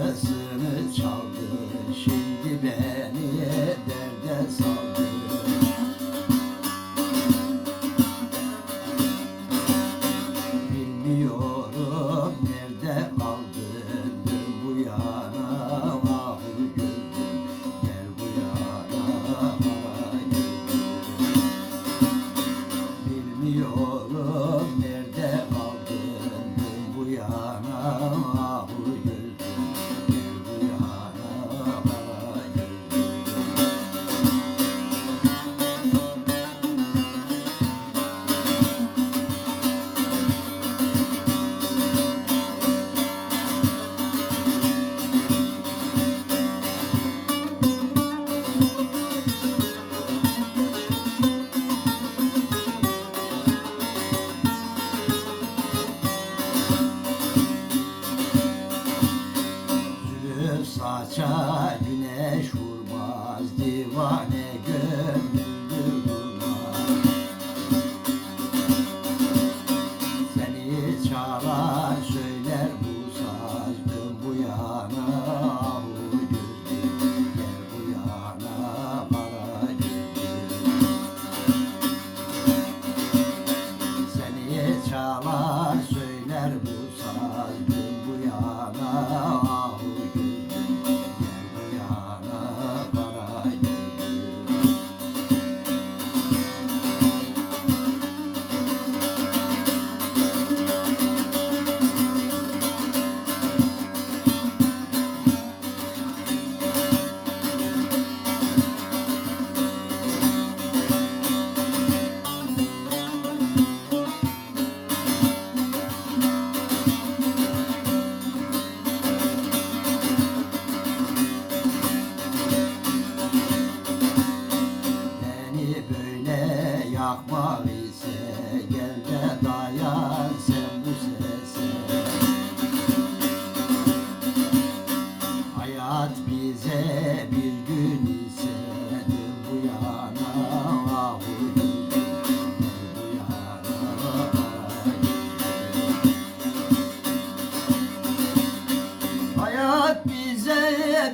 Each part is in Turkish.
çalsın çal. saça güneş vurmaz divane gömül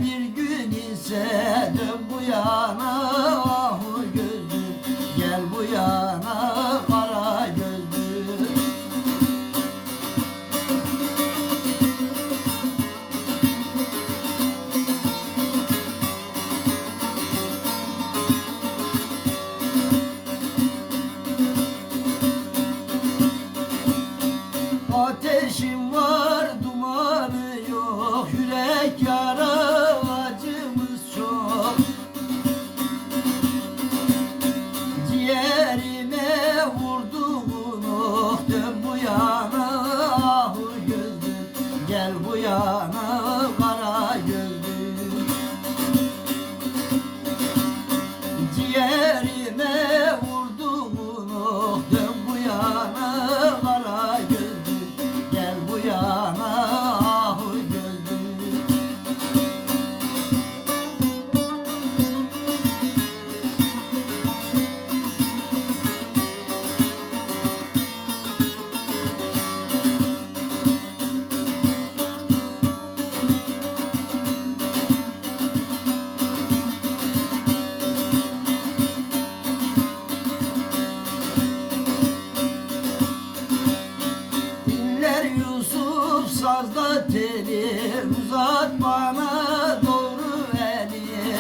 Bir gün ise dön bu yana. bu yana uzat bana doğru eli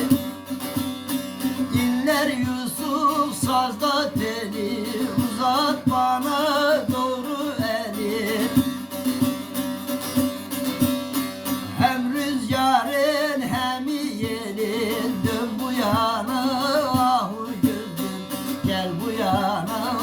Dinler Yusuf sazda deli uzat bana doğru eli Hem rüzgarın hem yelin dön bu yana ahu gözüm gel bu yana.